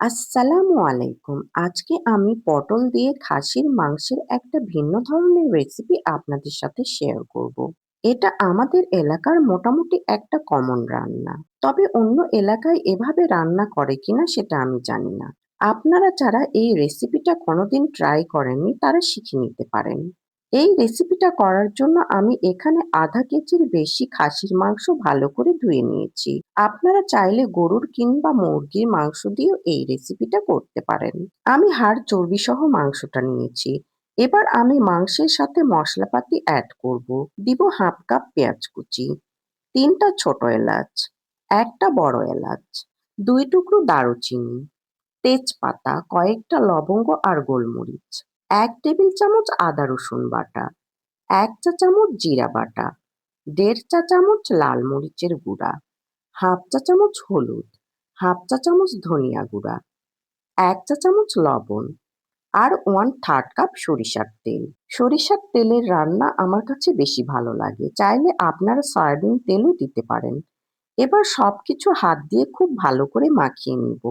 আসসালামু আলাইকুম। আজকে আমি পটল দিয়ে খাসির, মাংসের একটা ভিন্ন ধরনের রেসিপি আপনাদের সাথে শেয়ার করব। এটা আমাদের এলাকার মোটামুটি একটা কমন রান্না। তবে অন্য এলাকায় এভাবে রান্না করে কিনা সেটা আমি জানি না। আপনারা যারা এই রেসিপিটা কোনোদিন ট্রাই করেননি, তারা শিখে নিতে পারেন। এই রেসিপিটা করার জন্য আমি এখানে আধা কেজির বেশি খাসির মাংস ভালো করে ধুয়ে নিয়েছি। আপনারা চাইলে গরুর কিংবা মুরগির মাংস দিয়েও এই রেসিপিটা করতে পারেন। আমি হাড় চর্বি সহ মাংসটা নিয়েছি। এবার আমি মাংসের সাথে মশলাপাতি অ্যাড করব। দিব হাফ কাপ পেঁয়াজ কুচি, তিনটা ছোট এলাচ, একটা বড় এলাচ, দুই টুকরো দারুচিনি, তেজপাতা, কয়েকটা লবঙ্গ আর গোলমরিচ। এক টেবিল চামচ আদা রসুন বাটা, এক চা চামচ জিরা বাটা, দেড় চা চামচ লাল মরিচের গুঁড়া, হাফ চা চামচ হলুদ, হাফ চা চামচ ধনিয়া গুঁড়া, এক চা চামচ লবণ আর ওয়ান থার্ড কাপ সরিষার তেল। সরিষার তেলের রান্না আমার কাছে বেশি ভালো লাগে। চাইলে আপনারা সয়াবিন তেলও দিতে পারেন। এবার সব কিছু হাত দিয়ে খুব ভালো করে মাখিয়ে নিব।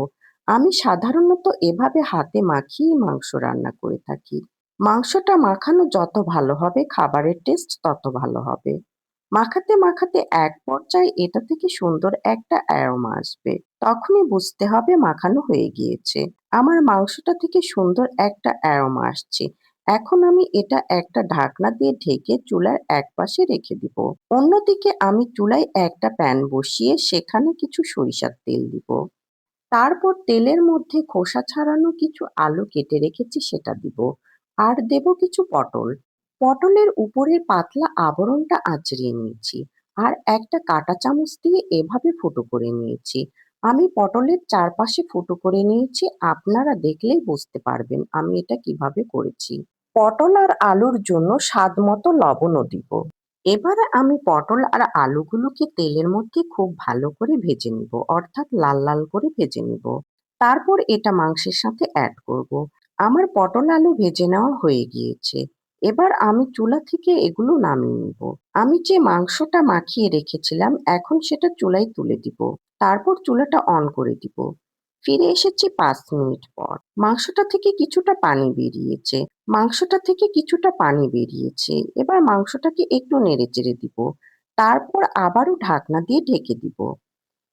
আমি সাধারণত এভাবে হাতে মাখিয়েই মাংস রান্না করে থাকি। মাংসটা মাখানো যত ভালো হবে, খাবারের টেস্ট তত ভালো হবে। মাখাতে মাখাতে এক পর্যায়ে এটা থেকে সুন্দর একটা অ্যারোমা আসবে। তখনই বুঝতে হবে মাখানো হয়ে গিয়েছে। আমার মাংসটা থেকে সুন্দর একটা অ্যারোমা আসছে। এখন আমি এটা একটা ঢাকনা দিয়ে ঢেকে চুলার এক পাশে রেখে দিব। অন্যদিকে আমি চুলায় একটা প্যান বসিয়ে সেখানে কিছু সরিষার তেল দিব। তারপর তেলের মধ্যে খোসা ছাড়ানো কিছু আলু কেটে রেখেছি, সেটা দিব। আর দেব কিছু পটল। পটলের উপরের পাতলা আবরণটা আঁচড়িয়ে নিয়েছি আর একটা কাঁটা চামচ দিয়ে এভাবে ফুটো করে নিয়েছি। আমি পটলের চারপাশে ফুটো করে নিয়েছি, আপনারা দেখলেই বুঝতে পারবেন আমি এটা কীভাবে করেছি। পটল আর আলুর জন্য স্বাদ মতো লবণও দিব। এবারে আমি পটল আর আলুগুলোকে তেলের মধ্যে খুব ভালো করে ভেজে নিব, অর্থাৎ লাল লাল করে ভেজে নিব। তারপর এটা মাংসের সাথে অ্যাড করব। আমার পটল আলু ভেজে নেওয়া হয়ে গিয়েছে। এবার আমি চুলা থেকে এগুলো নামিয়ে নিব। আমি যে মাংসটা মাখিয়ে রেখেছিলাম, এখন সেটা চুলায় তুলে দিব। তারপর চুলাটা অন করে দিব। ফিরে এসেছি পাঁচ মিনিট পর। মাংসটা থেকে কিছুটা পানি বেরিয়েছে। মাংসটা থেকে কিছুটা পানি বেরিয়েছে। এবার মাংসটাকে একটু নেড়ে চেড়ে দিব। তারপর আবারও ঢাকনা দিয়ে ঢেকে দিব।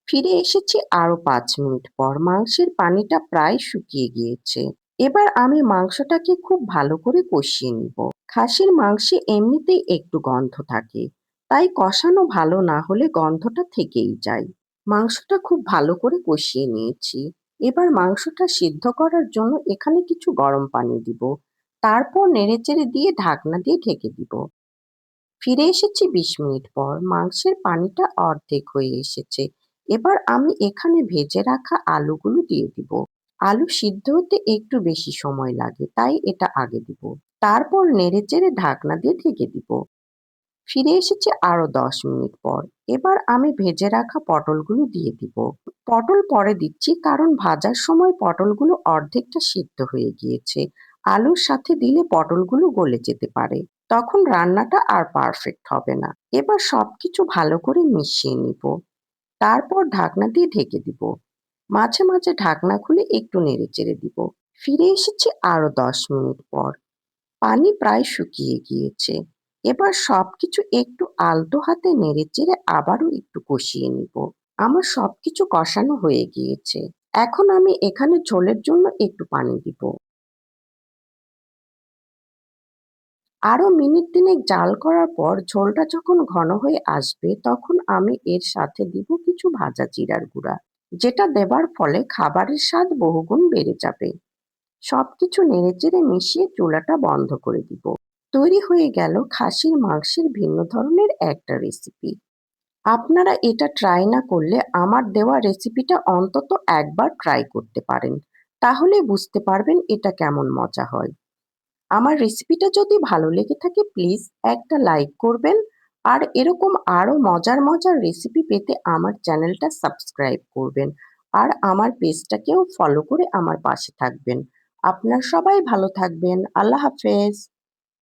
ফিরে এসেছি আরও পাঁচ মিনিট পর। মাংসের পানিটা প্রায় শুকিয়ে গিয়েছে। এবার আমি মাংসটাকে খুব ভালো করে কষিয়ে নিব। খাসির মাংসে এমনিতেই একটু গন্ধ থাকে। তাই কষানো ভালো না হলে গন্ধটা থেকেই যায়। মাংসটা খুব ভালো করে কষিয়ে নিয়েছি। এবার মাংসটা সিদ্ধ করার জন্য এখানে কিছু গরম পানি দিব। তারপর নেড়েচেড়ে দিয়ে ঢাকনা দিয়ে ঢেকে দিব। ফিরে এসেছি বিশ মিনিট পর। মাংসের পানিটা অর্ধেক হয়ে এসেছে। এবার আমি এখানে ভেজে রাখা আলুগুলো দিয়ে দিব। আলু সিদ্ধ হতে একটু বেশি সময় লাগে, তাই এটা আগে দিব। তারপর নেড়েচেড়ে ঢাকনা দিয়ে ঢেকে দিব। ফিরে এসেছে আরও দশ মিনিট পর। এবার আমি ভেজে রাখা পটলগুলো দিয়ে দিব। পটল পরে দিচ্ছি কারণ ভাজার সময় পটলগুলো অর্ধেকটা সিদ্ধ হয়ে গিয়েছে। আলুর সাথে দিলে পটলগুলো গলে যেতে পারে। তখন রান্নাটা আর পারফেক্ট হবে না। এবার সবকিছু ভালো করে মিশিয়ে নিব। তারপর ঢাকনা দিয়ে ঢেকে দিব। মাঝে মাঝে ঢাকনা খুলে একটু নেড়ে চেড়ে দিব। ফিরে এসেছি আরও দশ মিনিট পর। পানি প্রায় শুকিয়ে গিয়েছে। এবার সবকিছু একটু আলতো হাতে নেড়ে চেড়ে আবারও একটু কষিয়ে নিব। আমার সবকিছু কষানো হয়ে গিয়েছে। এখন আমি এখানে ঝোলের জন্য একটু পানি দিব। আরও মিনিট তিনেক জাল করার পর ঝোলটা যখন ঘন হয়ে আসবে তখন আমি এর সাথে দিব কিছু ভাজা জিরার গুঁড়া, যেটা দেবার ফলে খাবারের স্বাদ বহুগুণ বেড়ে যাবে। সবকিছু নেড়েচেড়ে মিশিয়ে চুলাটা বন্ধ করে দিব। তৈরি হয়ে গেল খাসির, মাংসের ভিন্ন ধরনের একটা রেসিপি আপনারা এটা ট্রাই না করলে আমার দেওয়া রেসিপিটা অন্তত একবার ট্রাই করতে পারেন, তাহলে বুঝতে পারবেন এটা কেমন মজা হয়। আমার রেসিপিটা যদি ভালো লেগে থাকে প্লিজ একটা লাইক করবেন, আর এরকম আরও মজার মজার রেসিপি পেতে আমার চ্যানেলটা সাবস্ক্রাইব করবেন, আর আমার পেজটাকেও ফলো করে আমার পাশে থাকবেন। আপনার সবাই ভালো থাকবেন, আল্লাহ হাফেজ।